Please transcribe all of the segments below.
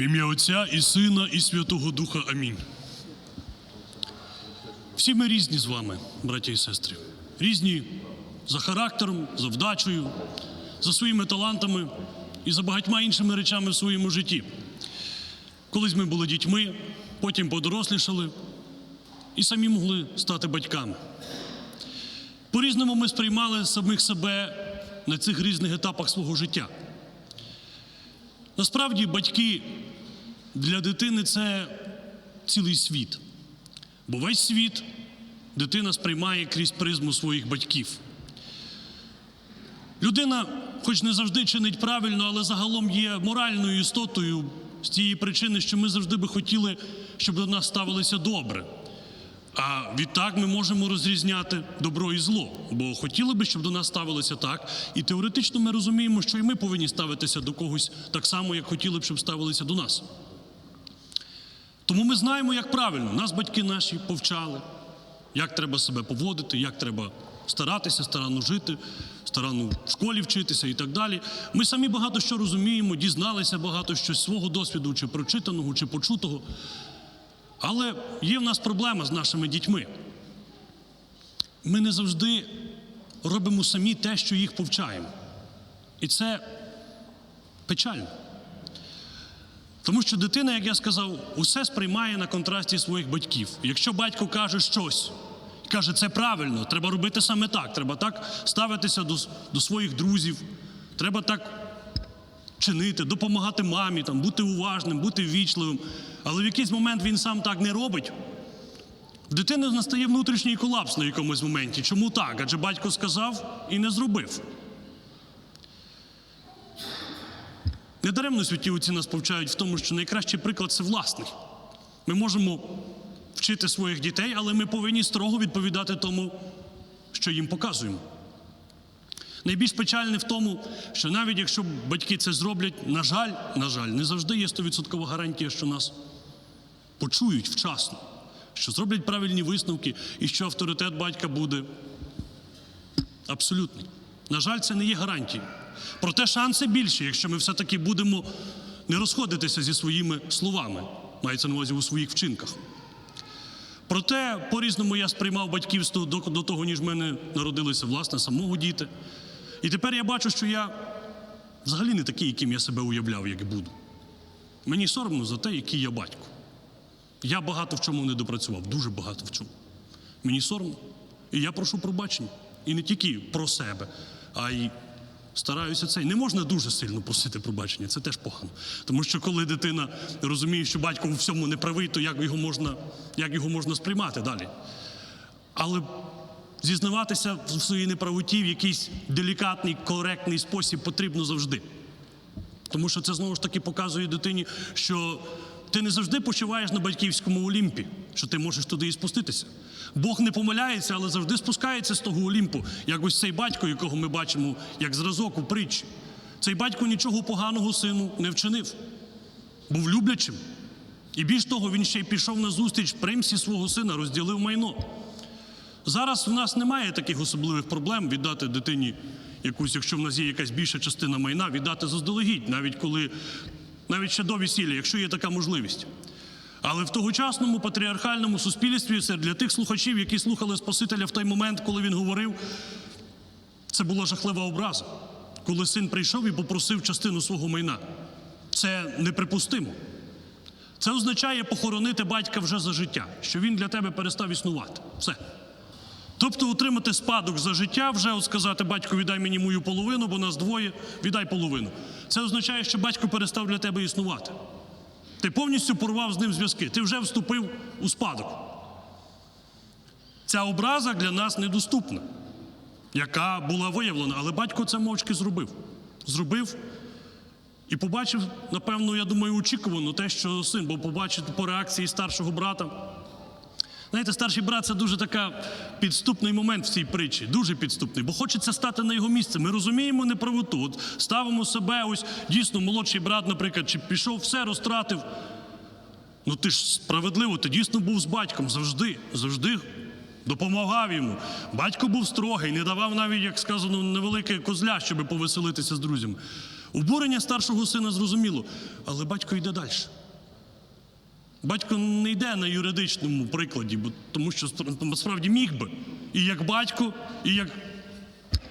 В ім'я Отця і Сина, і Святого Духа. Амінь. Всі ми різні з вами, браті і сестри. Різні за характером, за вдачею, за своїми талантами і за багатьма іншими речами в своєму житті. Колись ми були дітьми, потім подорослішали і самі могли стати батьками. По-різному ми сприймали самих себе на цих різних етапах свого життя. Насправді, батьки для дитини це цілий світ. Бо весь світ дитина сприймає крізь призму своїх батьків. Людина, хоч не завжди чинить правильно, але загалом є моральною істотою з тієї причини, що ми завжди би хотіли, щоб до нас ставилися добре. А відтак ми можемо розрізняти добро і зло, бо хотіли би, щоб до нас ставилися так. І теоретично ми розуміємо, що і ми повинні ставитися до когось так само, як хотіли б, щоб ставилися до нас. Тому ми знаємо, як правильно. Нас батьки наші повчали, як треба себе поводити, як треба старатися, старанно жити, старанно в школі вчитися і так далі. Ми самі багато що розуміємо, дізналися багато що з свого досвіду, чи прочитаного, чи почутого. Але є в нас проблема з нашими дітьми. Ми не завжди робимо самі те, що їх повчаємо. І це печально. Тому що дитина, як я сказав, усе сприймає на контрасті своїх батьків. Якщо батько каже щось, каже, це правильно, треба робити саме так, треба так ставитися до, до своїх друзів, треба так чинити, допомагати мамі, там, бути уважним, бути ввічливим. Але в якийсь момент він сам так не робить. В дитини настає внутрішній колапс на якомусь моменті. Чому так? Адже батько сказав і не зробив. Недаремно святі отці нас повчають в тому, що найкращий приклад це власний. Ми можемо вчити своїх дітей, але ми повинні строго відповідати тому, що їм показуємо. Найбільш печальне в тому, що навіть якщо батьки це зроблять, на жаль, на жаль, не завжди є 100% гарантія, що нас почують вчасно, що зроблять правильні висновки і що авторитет батька буде абсолютний. На жаль, це не є гарантією. Проте шанси більші, якщо ми все-таки будемо не розходитися зі своїми словами, мається на увазі у своїх вчинках. Проте по-різному я сприймав батьківство до, до того, ніж в мене народилися власне самого діти. І тепер я бачу, що я взагалі не такий, яким я себе уявляв, як буду. Мені соромно за те, який я батько. Я багато в чому не допрацював, дуже багато в чому. Мені соромно. І я прошу пробачення. І не тільки про себе, а й стараюся це. Не можна дуже сильно просити пробачення, це теж погано. Тому що коли дитина розуміє, що батько у всьому не правий, то як його можна, як його можна сприймати далі? Але зізнаватися в своїй неправоті в якийсь делікатний, коректний спосіб потрібно завжди. Тому що це знову ж таки показує дитині, що ти не завжди почуваєш на батьківському олімпі, що ти можеш туди і спуститися. Бог не помиляється, але завжди спускається з того олімпу, як ось цей батько, якого ми бачимо як зразок у притчі. Цей батько нічого поганого сину не вчинив, був люблячим. І більш того, він ще й пішов на зустріч примсі свого сина, розділив майно. Зараз в нас немає таких особливих проблем віддати дитині якусь, якщо в нас є якась більша частина майна, віддати заздалегідь, навіть коли, навіть ще до весілля, якщо є така можливість. Але в тогочасному патріархальному суспільстві це для тих слухачів, які слухали Спасителя в той момент, коли він говорив, це була жахлива образа, коли син прийшов і попросив частину свого майна. Це неприпустимо. Це означає похоронити батька вже за життя, що він для тебе перестав існувати. Все. Тобто отримати спадок за життя, вже от сказати, батько, віддай мені мою половину, бо нас двоє, віддай половину. Це означає, що батько перестав для тебе існувати. Ти повністю порвав з ним зв'язки, ти вже вступив у спадок. Ця образа для нас недоступна, яка була виявлена, але батько це мовчки зробив. Зробив і побачив, напевно, я думаю, очікувано те, що син, бо побачив по реакції старшого брата. Знаєте, старший брат це дуже така підступний момент в цій притчі, дуже підступний, бо хочеться стати на його місце. Ми розуміємо неправоту. От ставимо себе, ось дійсно молодший брат, наприклад, чи пішов, все розтратив. Ну ти ж справедливо, ти дійсно був з батьком завжди, завжди допомагав йому. Батько був строгий, не давав навіть, як сказано, невелике козля, щоб повеселитися з друзями. Обурення старшого сина зрозуміло, але батько йде далі. Батько не йде на юридичному прикладі, бо тому що насправді міг би і як батько, і як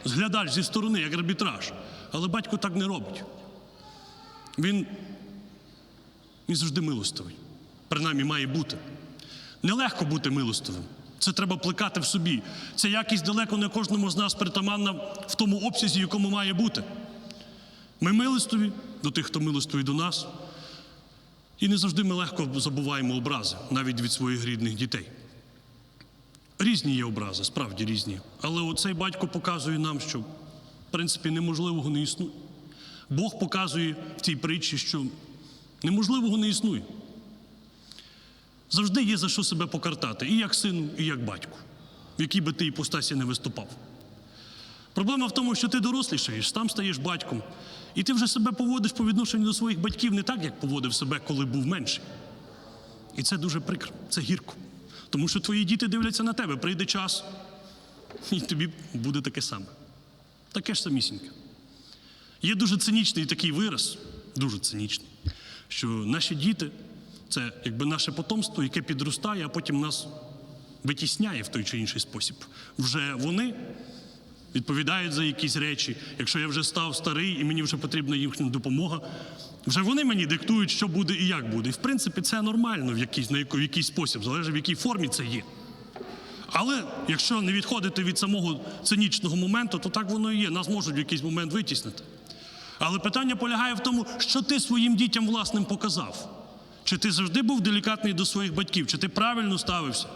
зглядач зі сторони, як арбітраж. Але батько так не робить. Він, він завжди милостивий. Принаймні має бути. Нелегко бути милостивим. Це треба плекати в собі. Ця якість далеко не кожному з нас притаманна в тому обсязі, якому має бути. Ми милостиві до тих, хто милостивий до нас. І не завжди ми легко забуваємо образи, навіть від своїх рідних дітей. Різні є образи, справді різні. Але оцей батько показує нам, що, в принципі, неможливого не існує. Бог показує в цій притчі, що неможливого не існує. Завжди є за що себе покартати, і як сину, і як батьку, в якій би ти іпостасі не виступав. Проблема в тому, що ти дорослішаєш, там стаєш батьком, і ти вже себе поводиш по відношенню до своїх батьків не так, як поводив себе, коли був менший. І це дуже прикро, це гірко. Тому що твої діти дивляться на тебе, прийде час, і тобі буде таке саме. Таке ж самісіньке. Є дуже цинічний такий вираз, дуже цинічний, що наші діти це якби наше потомство, яке підростає, а потім нас витісняє в той чи інший спосіб. Вже вони відповідають за якісь речі. Якщо я вже став старий і мені вже потрібна їхня допомога, вже вони мені диктують, що буде і як буде. І в принципі, це нормально в якийсь, в якийсь спосіб, залежить в якій формі це є. Але якщо не відходити від самого цинічного моменту, то так воно і є. Нас можуть в якийсь момент витіснити. Але питання полягає в тому, що ти своїм дітям власним показав. Чи ти завжди був делікатний до своїх батьків, чи ти правильно ставився?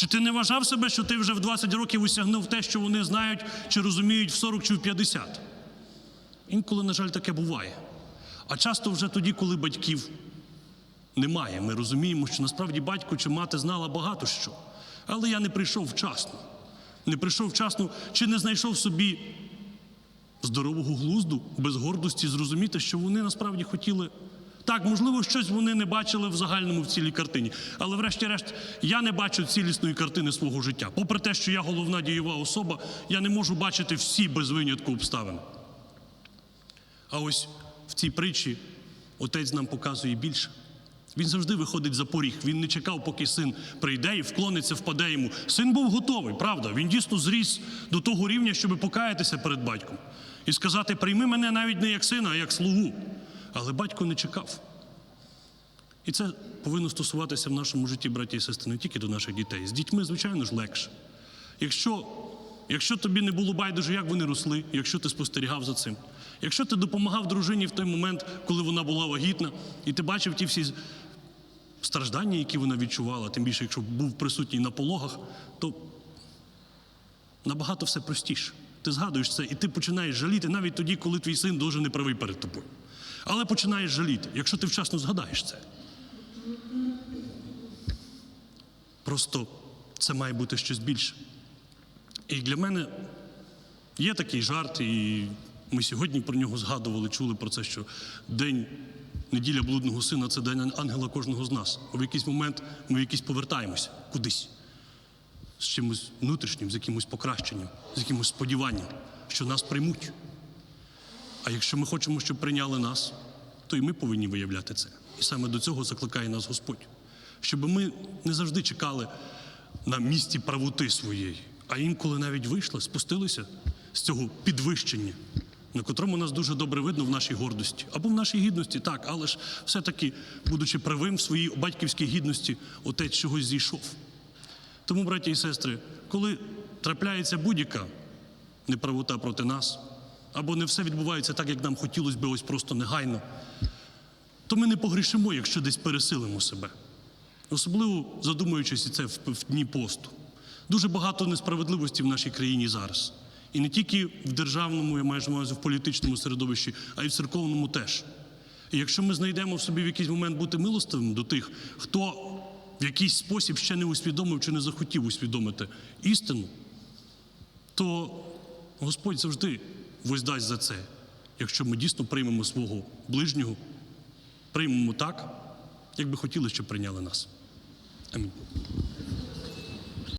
Чи ти не вважав себе, що ти вже в 20 років осягнув те, що вони знають, чи розуміють в 40 чи в 50? Інколи, на жаль, таке буває. А часто вже тоді, коли батьків немає, ми розуміємо, що насправді батько чи мати знала багато що. Але я не прийшов вчасно. Не прийшов вчасно, чи не знайшов собі здорового глузду, без гордості зрозуміти, що вони насправді хотіли. Так, можливо, щось вони не бачили в загальному в цілій картині. Але, врешті-решт, я не бачу цілісної картини свого життя. Попри те, що я головна дієва особа, я не можу бачити всі без винятку обставини. А ось в цій притчі отець нам показує більше. Він завжди виходить за поріг. Він не чекав, поки син прийде і вклониться, впаде йому. Син був готовий, правда. Він дійсно зріс до того рівня, щоб покаятися перед батьком і сказати: прийми мене навіть не як сина, а як слугу. Але батько не чекав. І це повинно стосуватися в нашому житті, браті і сестри, не тільки до наших дітей. З дітьми, звичайно ж, легше. Якщо, якщо тобі не було байдуже, як вони росли, якщо ти спостерігав за цим, якщо ти допомагав дружині в той момент, коли вона була вагітна, і ти бачив ті всі страждання, які вона відчувала, тим більше, якщо був присутній на пологах, то набагато все простіше. Ти згадуєш це, і ти починаєш жаліти навіть тоді, коли твій син дуже неправий перед тобою. Але починаєш жаліти, якщо ти вчасно згадаєш це. Просто це має бути щось більше. І для мене є такий жарт, і ми сьогодні про нього згадували, чули про це, що день неділя блудного сина це день ангела кожного з нас. В якийсь момент ми в якийсь повертаємося кудись з чимось внутрішнім, з якимось покращенням, з якимось сподіванням, що нас приймуть. А якщо ми хочемо, щоб прийняли нас, то і ми повинні виявляти це. І саме до цього закликає нас Господь. Щоб ми не завжди чекали на місці правоти своєї, а інколи навіть вийшли, спустилися з цього підвищення, на котрому нас дуже добре видно в нашій гордості або в нашій гідності, так, але ж все-таки, будучи правим в своїй батьківській гідності, отець чогось зійшов. Тому, браті і сестри, коли трапляється будь-яка неправота проти нас, або не все відбувається так, як нам хотілося би, ось просто негайно, то ми не погрішимо, якщо десь пересилимо себе. Особливо задумуючись це в, дні посту. Дуже багато несправедливості в нашій країні зараз. І не тільки в державному, я маю в політичному середовищі, а й в церковному теж. І якщо ми знайдемо в собі в якийсь момент бути милостивим до тих, хто в якийсь спосіб ще не усвідомив чи не захотів усвідомити істину, то Господь завжди воздасть за це, якщо ми дійсно приймемо свого ближнього, приймемо так, як би хотіли, щоб прийняли нас. Амінь.